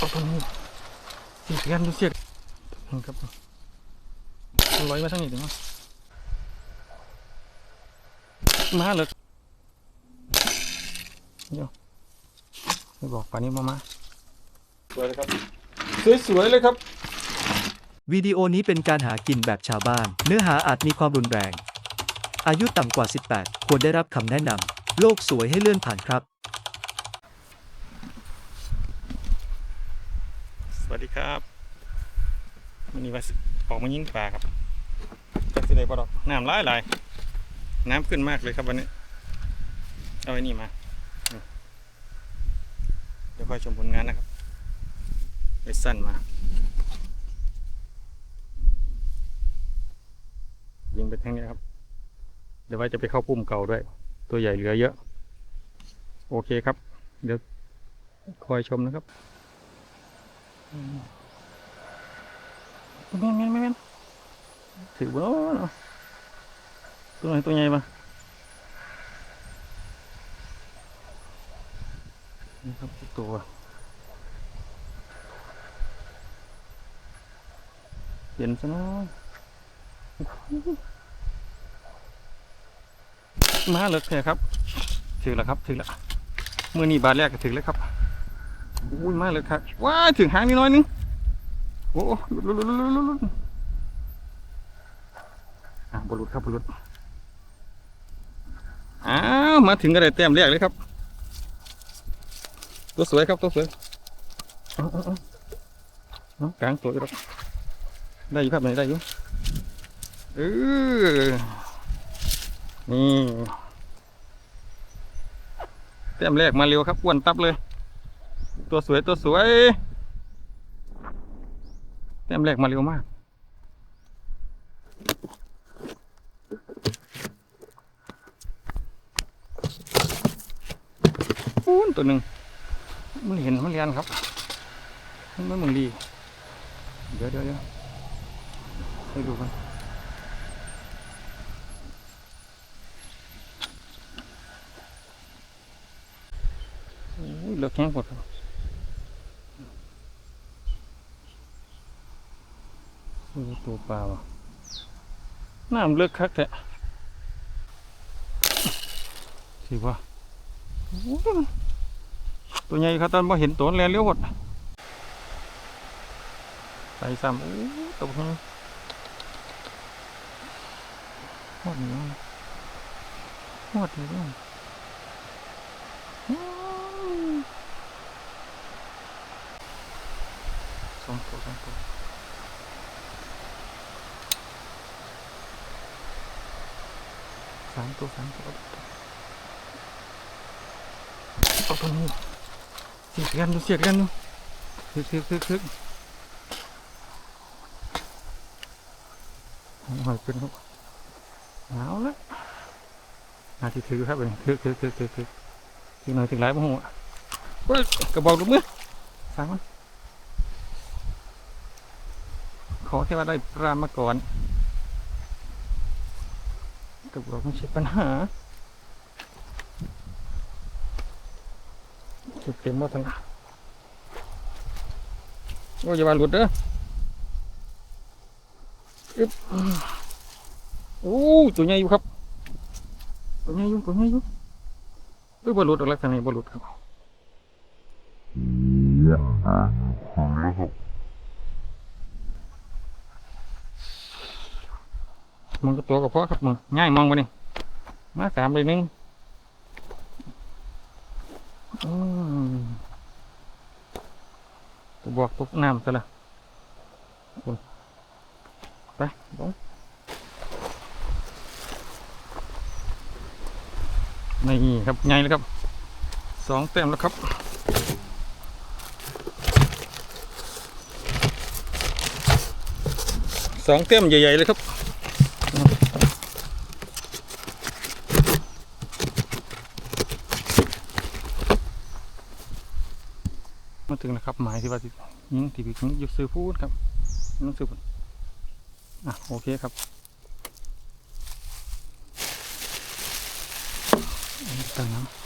เอาตัวนี้เสียกันดูเสียกครับมันลอยมาทางนี้ถึงมั้งมาเลยเดี๋ยวไม่บอกป่านนี้มามาสวยเลยครับสวยๆเลยครับ วิดีโอนี้เป็นการหากินแบบชาวบ้าน เนื้อหาอาจมีความรุนแรง อายุต่ำกว่า 18 ควรได้รับคำแนะนำ โลกสวยให้เลื่อนผ่านครับ วัสดีครับวันนี้ว่าออกมายิงปลาครับจักสิได้ปลาดอกน้ำร้ายหลน้ำขึ้นมากเลยครับวันนี้ เอาไว้นี่มา เดี๋ยวค่อยชมผลงานนะครับไปสั้นมา ยิงไปทางนี้ครับ เดี๋ยวไว้จะไปเข้าปุ่มเก่าด้วย ตัวใหญ่เหลือเยอะ โอเคครับ เดี๋ยวคอยชมนะครับ แม่นแม่นแม่นแม่นถือบ่เนาตัวไหนตัวใหญ่ปะนี่ครับตัวเย็นซะเนาะมาเลยแค่ครับถึงแล้วครับถึงแล้วมือนี้บาทแรกก็ถึงแล้วครับ อุ้ยมากเลยครับว้าถึงหางนิดน้อยนึงโอ้หลุดหลุดหลุดหลุดหลุดหลุดอะบลุดครับบลุดอ้าวมาถึงกระไดแต้มแรกเลยครับ ตัวสวยครับตัวสวยเอาเอาเอาเอากลางตัวอยู่ครับได้อยู่ครับไหนได้อยู่เออนี่แต้มแรกมาเร็วครับอ้วนตับเลย ตัวสวยตัวสวยแต้มแรกมาเร็วมาก ปูนตัวหนึ่งมันเห็นมันเรียนครับ มันไม่มึงดี เดี๋ยวเดี๋ยวเดี๋ยวให้ดูกันโอ้ยเหลือแข้งหมดครับ โอ้ ตัวปลาอะน้ำเลือกคักแท้สิว่าตัวใหญ่ครับตอนมาเห็นตัวแลนเลี้ยวหมดไปซ้ำตัวนี้หมดนี่หมดเลยเนี่ยอืมสองตัวสองตัว สามตัวสามตัวเอาตัวนี้เสียกันดูเสียกันดูคึกคึกคึกคึกหอยขึ้นครับเอาละนาทีถือครับเลยคึกคึกคึกคึกคึกถึงหน่อยถึงหลายบ่หัวกระบอกลูกมือสามมันขอแค่ว่าได้ปลามาก่อน กับเราไม่ใช่ปัญหาจุดเต็มหมดทั้งโอ้ยอย่ามาหลุดเด้ออึ๊บโอ้ตัวใหญ่อยู่ครับ ตัวใหญ่อยู่ตัวใหญ่อยู่เอ้ยบอลลุดออกลักษณะนี้บอลลุดครับ มันก็ตัวกับพ่อครับมึงง่ายมองไปนี่มาสามเลยนึงตัวบอกตกน้ำซะละไปบงนี่ครับไงเลยครับสองเต็มแล้วครับสองเต็มใหญ่ๆเลยครับ มาถึงแล้ว ครับหมายที่ว่าที่ยิงที่พิกยิงซื้อพูดครับน้องซื้อพูดอะโอเคครับตั้งน้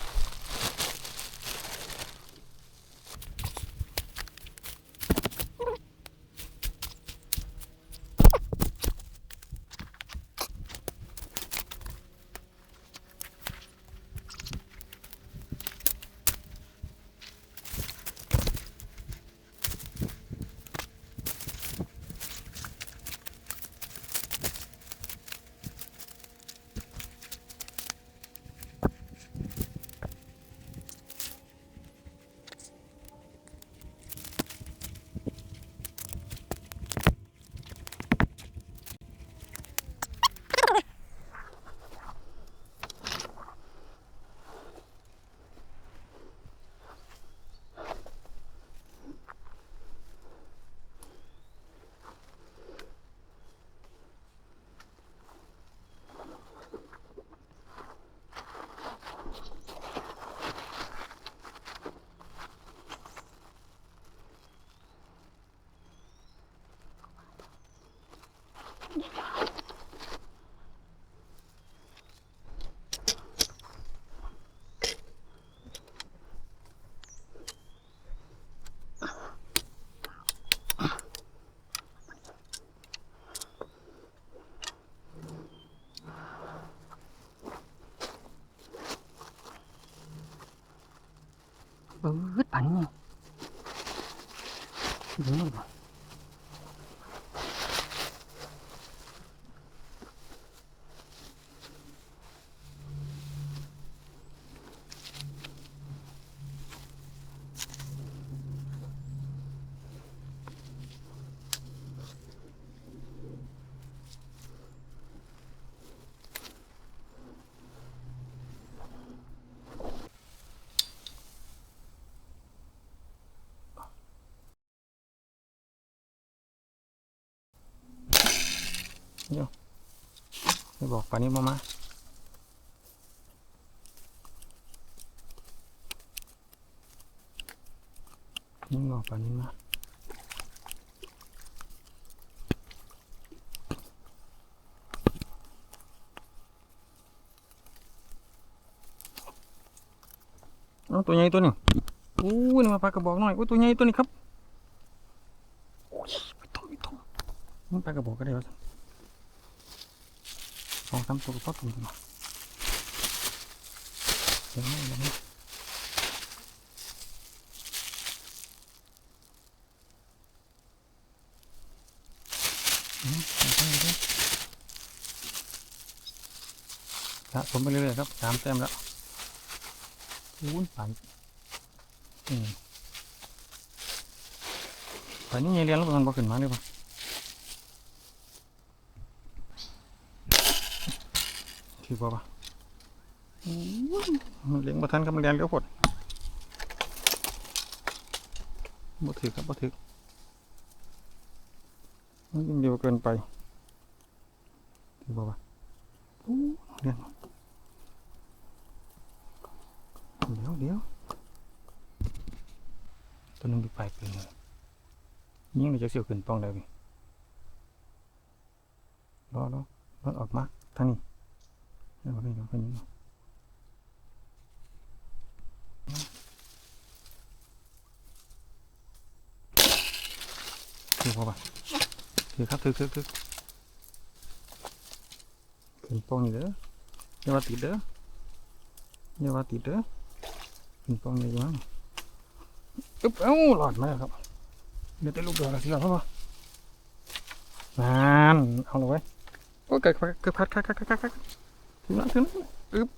ไปบอกป่านนี้มามายิงบอกป่านนี้มาเอาตัวใหญ่ตัวนี้อู้นี่มาปลากระบอกหน่อยอู้ตัวใหญ่ตัวนี้ครับโอ้ยไม่ต้องไม่ต้องมันปลากระบอกก็ได้วะ สองสามตัวก็พอตัวเนาะเดี๋ยวให้เดี๋ยวให้อืมเอาไปเลยเด้อสะสมไปเรื่อยๆครับสามแต้มแล้ววุ้นปันอืมไปนี่ยังเรียนแล้วมันบ่ขึ้นมาเลยปะ ถือป่าวะมันเลี้ยงบ่ทันกับมันเลี้ยงเลี้ยวผดบ่ถือครับบ่ถือมันยิ่งเร็วเกินไปถือป่าวะอู้เลี้ยงเดี๋ยวเดี๋ยวตัวหนึงไปปลายปืนเลยยิ่งเราจะเสียวขึ้นป้องได้ไหมรอรอรอออกมาทางนี้ เดี๋ยวไปเดี๋ยวไปนี่ถือพอป่ะถือครับถือถือถือขึ้นป้องนี่เด้ออย่าว่าติดเด้ออย่าว่าติดเด้อขึ้นป้องนี่อยู่มั้งอึ๊บเอ้าหลอดมาครับเดี๋ยวจะลูกเดือดสิครับพ่อนั่นเอาลยไว้โอ้เกิดเกิดพัดคัดคัดคัดคัด ถึงแล้วถึงแล้วอึ๊บ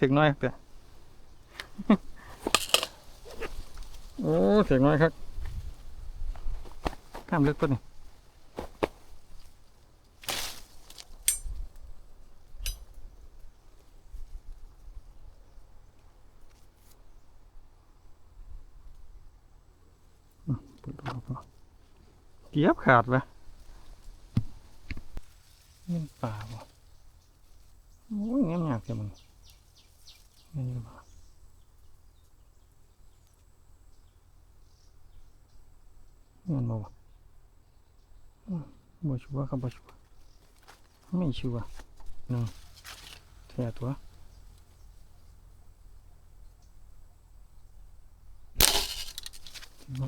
ถึงน่อยแต่าโอ้ถึงน่อยครับข้ามลึกตัวนี้เกียบขาดไปนี่มันป่า โอ้ยเงี้ยยากจังมึงเงี้ยบ่เงี้ยบ่บ่ชัวร์ครับบ่ชัวร์ไม่ชัวร์หนึ่งแท่ตัว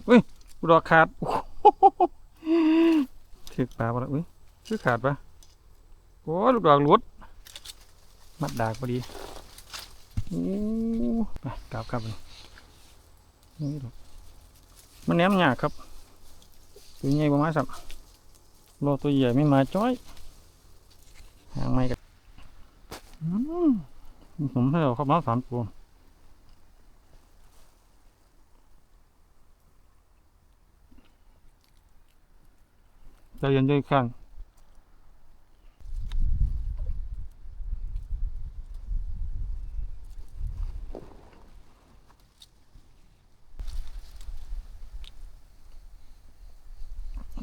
เฮ้ยดอกขาดโอ้โหถึกปลาบ่ละอุ้ยคือขาดปะโอ้ลูกดอกหลุด มัดดากพอดีโอ้ไปกลับกลับนี่ดูมันแหนมหยากครับตัวใหญ่ประมาณสักโลตัวใหญ่ไม่มาจ้อยหางไม่กันอืมผมให้เอาเข้ามาสามตัวใจเย็นใจข้าง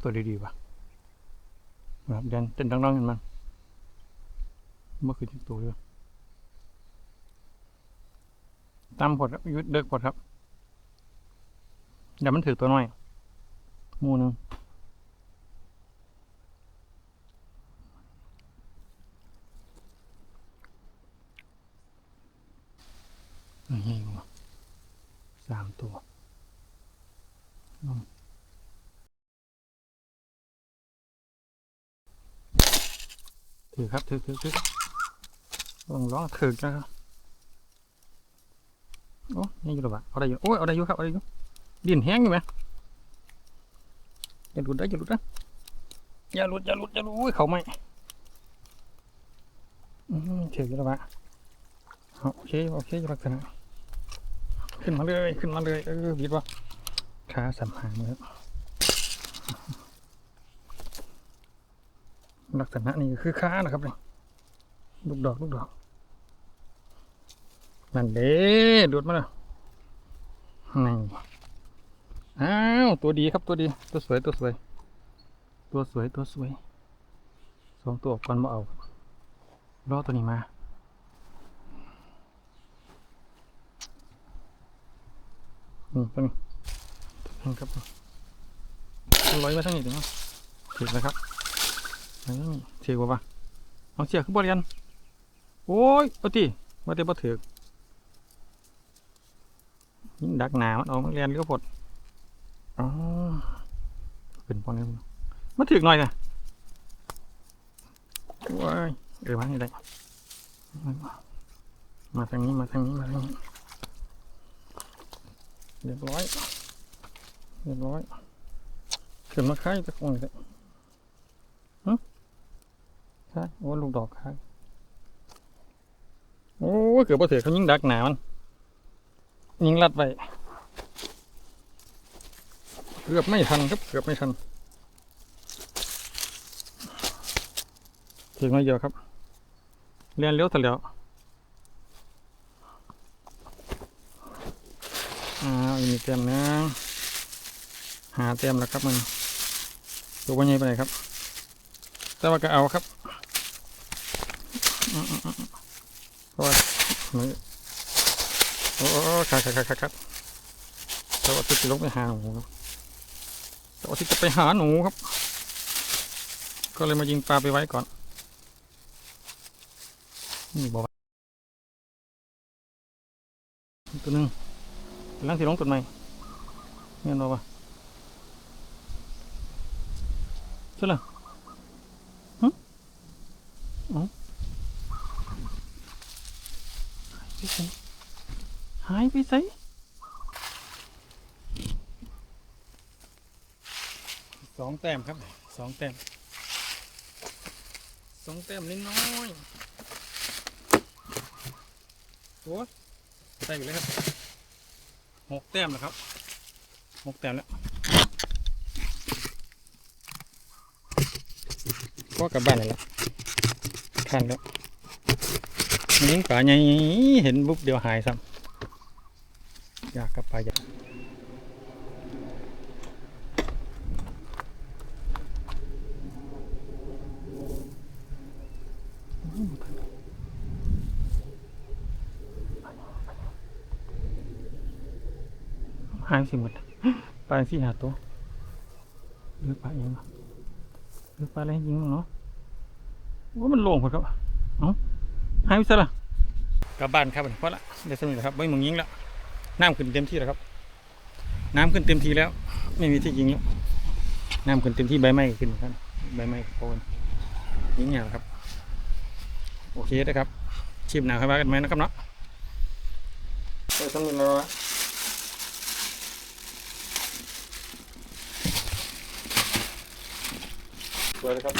ตัวดีๆว่ะแบบเดินเต้นดังๆเห็นมันเมื่อคืนที่ตัวด้วยตามผดครับยุดเด็กผดครับเดี๋ยวมันถือตัวน้อยหมูหนึงนี่ว่ะสามตัว ถือครับถือถือถือลองร้องถือนะครับโอ้ยังอยู่หรอวะเอาได้อยู่โอ้ยเอาได้อยู่ครับเอาได้อยู่ดินแห้งอยู่ไหมอย่าหลุดนะอย่าหลุดนะอย่าหลุดอย่าหลุดอย่าหลุดโอ้ยเขาไม่อืมเฉยอยู่แล้วะเอาโอเคโอเคอยู่ลักษณะขึ้นมาเลยขึ้นมาเลยเออบิดว่าขาสัมหางเลย ลักษณะนี้คือขานะครับนี่ลูกดอกลูกดอก นั่นเด้ดูดมาเลยนี่อ้าวตัวดีครับตัวดี ตัวสวยตัวสวย ตัวสวยตัวสวยสองตัวก่อนมาเอารอตัวนี้มานี่ตัวนี้ครับลอยมาทั้งนี้ถึงมั้งถึงแล้วครับ เชือกว่าปะเอาเชือกขึ้นบริยัน โอ้ยเอาตีมาเต็มบ่ถือยิ่งดักหนามันออกมาเรียนเลี้ยวดอ๋อเป็นปอนนี้มันถึกหน่อยนะว้ายเออมานี่ได้มาทางนี้มาทางนี้มาทางนี้เรียบร้อยเรียบร้อยขึ้นมาค่ายตะกงเลย ใช่โอ้ลูกดอกค่ายโอ้เกือบพอถือเขายิงดักหนามันยิงลัดไปเกือบไม่ทันครับเกือบไม่ทันถึงไม่เยอะครับเรียนเลี้ยวทะเลียวอ้าวอีกเต็มนึงหาเต็มแล้วครับมันตัววันใหญ่ไปไหนครับ แต่ว่าก็เอาครับ เพราะว่ามันโอ้ครับครับครับครับเสาร์อาทิตย์จะลงไปหาหนูครับเสาร์อาทิตย์จะไปหาหนูครับ ก็เลยมายิงปลาไปไว้ก่อนนี่บอกตัวนึงกำลังสิลงต้นไม้เงี้ยนบอกว่ใช่หรอฮึอ๋อ พี่เซนหายไปไสสองแต้มครับสองแต้มสองแต้มนิดน้อยโอ้ยใส่อยู่เลยครับหกแต้มแล้วครับหกแต้มแล้วก็กลับบ้านเลยละคันแล้ว ยิงป่าใหญ่เห็นปุ๊บเดี๋ยวหายซ้ำอยากกับไปอยากหายสิหมดปลาสี่หาตัวหรือปลาเองหรือปลาอะไรยิงมั้งเนาะว่ามันโล่งหมดครับเอ้า หายไปซะละกลับบ้านครับเพราะละได้สนุกแล้วครับไม่มึงยิงแล้วน้ำขึ้นเต็มที่แล้วครับ น้ำขึ้นเต็มทีแล้ว ไม่มีที่ยิงแล้วน้ำขึ้นเต็มที่ใบไม้ก็ขึ้นครับใบไม้ก็โคนยิงอย่างครับ โอเคนะครับชิมหนาครับว่ากันไหมนะครับเนาะไปสำนึกแล้วอะสวยเลยครับ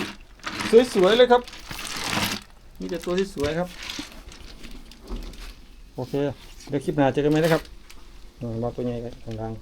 สวยๆเลยครับ มีแต่ตัวที่สวยครับ โอเค เดี๋ยวคลิปหน้าเจอกันไหมนะครับมาตัวใหญ่กันกลาง